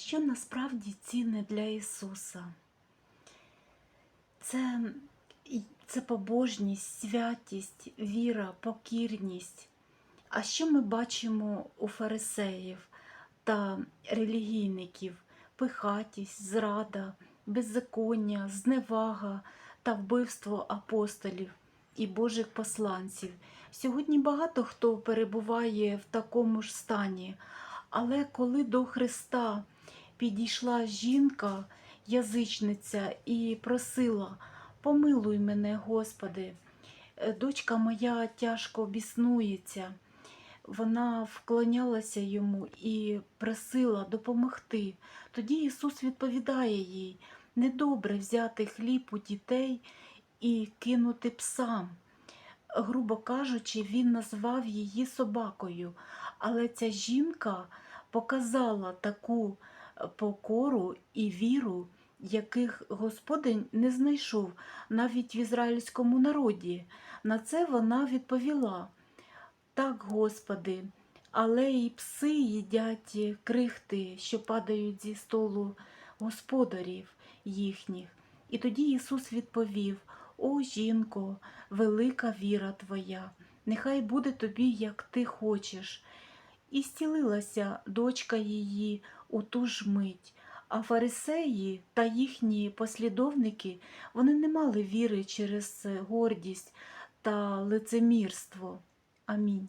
що насправді цінне для Ісуса. Це, це побожність, святість, віра, покірність. А що ми бачимо у фарисеїв та релігійників? Пихатість, зрада, беззаконня, зневага та вбивство апостолів і Божих посланців. Сьогодні багато хто перебуває в такому ж стані, але коли до Христа підійшла жінка, язичниця, і просила: Помилуй мене, Господи, Е, дочка моя тяжко біснується. Вона вклонялася йому і просила допомогти. Тоді Ісус відповідає їй: недобре взяти хліб у дітей і кинути псам. Грубо кажучи, він назвав її собакою, але ця жінка показала таку покору і віру, яких Господень не знайшов навіть в ізраїльському народі. На це вона відповіла: Так, Господи, але і пси їдять крихти, що падають зі столу господарів їхніх. І тоді Ісус відповів: О, жінко, велика віра твоя, нехай буде тобі, як ти хочеш. І зцілилася дочка її у ту ж мить. А фарисеї та їхні послідовники вони не мали віри через гордість та лицемірство. Амінь.